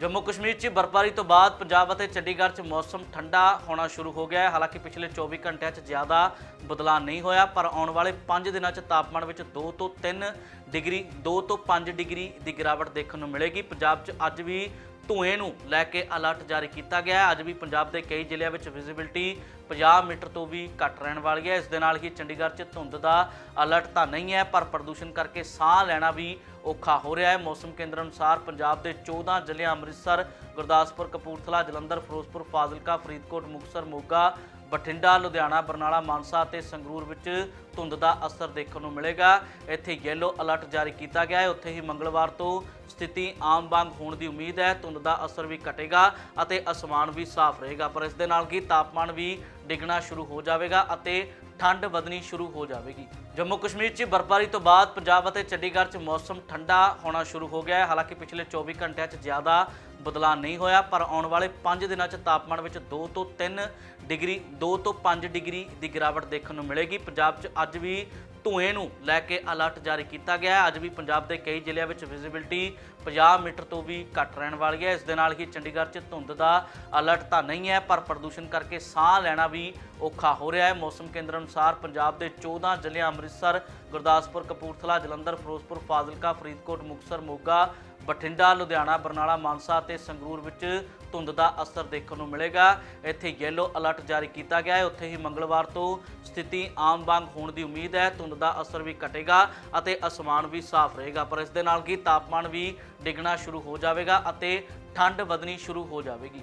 ਜੰਮੂ ਕਸ਼ਮੀਰ 'ਚ ਬਰਫਬਾਰੀ ਤੋਂ ਬਾਅਦ ਪੰਜਾਬ ਅਤੇ ਚੰਡੀਗੜ੍ਹ 'ਚ ਮੌਸਮ ਠੰਡਾ ਹੋਣਾ ਸ਼ੁਰੂ ਹੋ ਗਿਆ ਹੈ। ਹਾਲਾਂਕਿ ਪਿਛਲੇ 24 ਘੰਟਿਆਂ 'ਚ ਜ਼ਿਆਦਾ ਬਦਲਾਅ ਨਹੀਂ ਹੋਇਆ, ਪਰ ਆਉਣ ਵਾਲੇ 5 ਦਿਨਾਂ 'ਚ ਤਾਪਮਾਨ ਵਿੱਚ 2 ਤੋਂ 3 ਡਿਗਰੀ 2 ਤੋਂ 5 ਡਿਗਰੀ ਦੀ ਗਿਰਾਵਟ ਦੇਖਣ ਨੂੰ ਮਿਲੇਗੀ। ਪੰਜਾਬ 'ਚ ਅੱਜ ਵੀ ਧੂਏ ਨੂੰ ਲੈ ਕੇ ਅਲਰਟ ਜਾਰੀ ਕੀਤਾ ਗਿਆ ਹੈ। ਅੱਜ ਵੀ ਪੰਜਾਬ ਦੇ ਕਈ ਜ਼ਿਲ੍ਹਿਆਂ ਵਿੱਚ ਵਿਜ਼ਿਬਿਲਟੀ 50 ਮੀਟਰ ਤੋਂ ਵੀ ਘੱਟ ਰਹਿਣ ਵਾਲੀ ਹੈ। ਇਸ ਦੇ ਨਾਲ ਹੀ ਚੰਡੀਗੜ੍ਹ 'ਚ ਧੁੰਦ ਦਾ ਅਲਰਟ ਤਾਂ ਨਹੀਂ ਹੈ, ਪਰ ਪ੍ਰਦੂਸ਼ਣ ਕਰਕੇ ਸਾਹ ਲੈਣਾ ਵੀ ਔਖਾ ਹੋ ਰਿਹਾ ਹੈ। ਮੌਸਮ ਕੇਂਦਰ ਅਨੁਸਾਰ ਪੰਜਾਬ ਦੇ 14 ਜ਼ਿਲ੍ਹਿਆਂ ਅੰਮ੍ਰਿਤਸਰ, ਗੁਰਦਾਸਪੁਰ, ਕਪੂਰਥਲਾ, ਜਲੰਧਰ, ਫਿਰੋਜ਼ਪੁਰ, ਫਾਜ਼ਿਲਕਾ, ਫਰੀਦਕੋਟ, ਮੁਕਤਸਰ, ਮੋਗਾ ਬਠਿੰਡਾ, ਲੁਧਿਆਣਾ, ਬਰਨਾਲਾ, ਮਾਨਸਾ ਅਤੇ ਸੰਗਰੂਰ ਵਿੱਚ ਧੁੰਦ ਦਾ ਅਸਰ ਦੇਖਣ ਨੂੰ ਮਿਲੇਗਾ। ਇੱਥੇ ਯੈਲੋ ਅਲਰਟ ਜਾਰੀ ਕੀਤਾ ਗਿਆ ਹੈ। ਉੱਥੇ ਹੀ ਮੰਗਲਵਾਰ ਤੋਂ ਸਥਿਤੀ ਆਮ ਵਾਂਗ ਹੋਣ ਦੀ ਉਮੀਦ ਹੈ। ਧੁੰਦ ਦਾ ਅਸਰ ਵੀ ਘਟੇਗਾ ਅਤੇ ਅਸਮਾਨ ਵੀ ਸਾਫ਼ ਰਹੇਗਾ। ਪਰ ਇਸ ਦੇ ਨਾਲ ਹੀ ਤਾਪਮਾਨ ਵੀ ਡਿੱਗਣਾ ਸ਼ੁਰੂ ਹੋ ਜਾਵੇਗਾ ਅਤੇ ਠੰਡ ਵਧਣੀ ਸ਼ੁਰੂ ਹੋ ਜਾਵੇਗੀ। ਜੰਮੂ ਕਸ਼ਮੀਰ 'ਚ ਬਰਫਬਾਰੀ ਤੋਂ ਬਾਅਦ ਪੰਜਾਬ ਅਤੇ ਚੰਡੀਗੜ੍ਹ 'ਚ ਮੌਸਮ ਠੰਡਾ ਹੋਣਾ ਸ਼ੁਰੂ ਹੋ ਗਿਆ ਹੈ। ਹਾਲਾਂਕਿ ਪਿਛਲੇ 24 ਘੰਟਿਆਂ 'ਚ ਜ਼ਿਆਦਾ ਬਦਲਾਅ ਨਹੀਂ ਹੋਇਆ, ਪਰ ਆਉਣ ਵਾਲੇ 5 ਦਿਨਾਂ 'ਚ ਤਾਪਮਾਨ ਵਿੱਚ 2 ਤੋਂ 3 ਡਿਗਰੀ 2 ਤੋਂ 5 ਡਿਗਰੀ ਦੀ ਗਿਰਾਵਟ ਦੇਖਣ ਨੂੰ ਮਿਲੇਗੀ। ਪੰਜਾਬ 'ਚ ਅੱਜ ਵੀ ਧੂਏ ਨੂੰ ਲੈ ਕੇ ਅਲਰਟ ਜਾਰੀ ਕੀਤਾ ਗਿਆ ਹੈ। ਅੱਜ ਵੀ ਪੰਜਾਬ ਦੇ ਕਈ ਜ਼ਿਲ੍ਹਿਆਂ ਵਿੱਚ ਵਿਜ਼ਿਬਿਲਟੀ 50 ਮੀਟਰ ਤੋਂ ਵੀ ਘੱਟ ਰਹਿਣ ਵਾਲੀ ਹੈ। ਇਸ ਦੇ ਨਾਲ ਹੀ ਚੰਡੀਗੜ੍ਹ 'ਚ ਧੁੰਦ ਦਾ ਅਲਰਟ ਤਾਂ ਨਹੀਂ ਹੈ, ਪਰ ਪ੍ਰਦੂਸ਼ਣ ਕਰਕੇ ਸਾਹ ਲੈਣਾ ਵੀ ਔਖਾ ਹੋ ਰਿਹਾ ਹੈ। ਮੌਸਮ ਕੇਂਦਰ ਅਨੁਸਾਰ ਪੰਜਾਬ ਦੇ 14 ਜ਼ਿਲ੍ਹਿਆਂ ਅੰਮ੍ਰਿਤਸਰ, ਗੁਰਦਾਸਪੁਰ, ਕਪੂਰਥਲਾ, ਜਲੰਧਰ, ਫਿਰੋਜ਼ਪੁਰ, ਫਾਜ਼ਿਲਕਾ, ਫਰੀਦਕੋਟ, ਮੁਕਤਸਰ, ਮੋਗਾ ਬਠਿੰਡਾ, ਲੁਧਿਆਣਾ, ਬਰਨਾਲਾ, ਮਾਨਸਾ ਅਤੇ ਸੰਗਰੂਰ ਵਿੱਚ ਧੁੰਦ ਦਾ ਅਸਰ ਦੇਖਣ ਨੂੰ ਮਿਲੇਗਾ। ਇੱਥੇ ਯੈਲੋ ਅਲਰਟ ਜਾਰੀ ਕੀਤਾ ਗਿਆ ਹੈ। ਉੱਥੇ ਹੀ ਮੰਗਲਵਾਰ ਤੋਂ ਸਥਿਤੀ ਆਮ ਵਾਂਗ ਹੋਣ ਦੀ ਉਮੀਦ ਹੈ। ਧੁੰਦ ਦਾ ਅਸਰ ਵੀ ਘਟੇਗਾ ਅਤੇ ਅਸਮਾਨ ਵੀ ਸਾਫ਼ ਰਹੇਗਾ। ਪਰ ਇਸ ਦੇ ਨਾਲ ਹੀ ਤਾਪਮਾਨ ਵੀ ਡਿੱਗਣਾ ਸ਼ੁਰੂ ਹੋ ਜਾਵੇਗਾ ਅਤੇ ਠੰਡ ਵਧਣੀ ਸ਼ੁਰੂ ਹੋ ਜਾਵੇਗੀ।